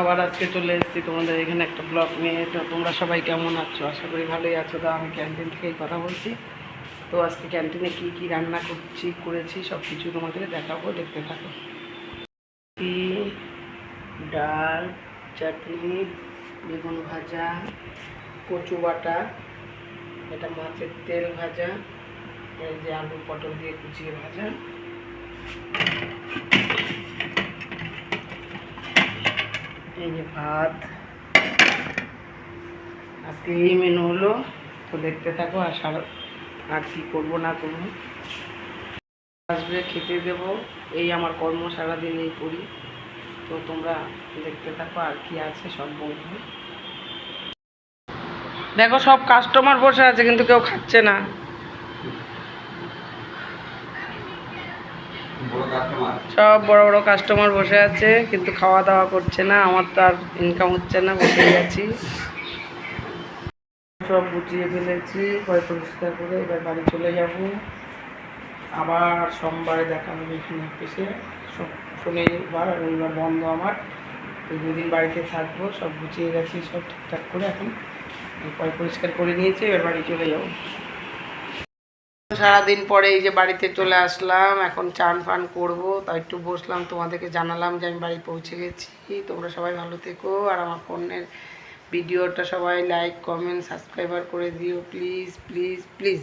আবার আজকে চলে এসেছি তোমাদের এখানে একটা ব্লগ নিয়ে। তো তোমরা সবাই কেমন আছো? আশা করি ভালোই আছো। তো আমি ক্যান্টিন থেকেই কথা বলছি। তো আজকে ক্যান্টিনে কি কি রান্না করছি, করেছি সব কিছু তোমাদের দেখাবো। দেখতে থাকো। ডাল, চাটনি, বেগুন ভাজা, কচু বাটা, এটা মাছের তেল ভাজা, এই যে আলু পটল দিয়ে কুচিয়ে ভাজা। এই যে ভাত। আজকে এই মেনু হলো, তো দেখতে থাকো আর সারা আর কী করব, না করব। আসবে, খেতে দেব। এই আমার কর্ম সারাদিন এই করি। তো তোমরা দেখতে থাকো আর কি আছে সব বলব। দেখো, সব কাস্টমার বসে আছে, কিন্তু কেউ খাচ্ছে না বড় কাস্টমার সব বড় বড় কাস্টমার বসে আছে, কিন্তু খাওয়া দাওয়া করছে না, আমার তো আর ইনকাম হচ্ছে না বসেই আছি। সব গুছিয়ে ফেলেছি পরে পরিষ্কার করে এবার বাড়ি চলে যাব। আবার সোমবারে দেখা হবে এখানে অফিসে শনিবার রবিবার বন্ধ আমার। তো দুদিন বাড়িতে থাকব, সব গুছিয়ে গেছি, সব ঠিকঠাক করে এখন। পরে পরিষ্কার করে নিয়েছি, এবার বাড়ি চলে যাব। সারাদিন পরে এই যে বাড়িতে চলে আসলাম, এখন চান ফান করব, তাই একটু বসলাম, তোমাদেরকে জানালাম যে আমি বাড়ি পৌঁছে গেছি। তোমরা সবাই ভালো থেকো, আর আমার ফোনের ভিডিওটা সবাই লাইক কমেন্ট সাবস্ক্রাইবার করে দিও প্লিজ প্লিজ প্লিজ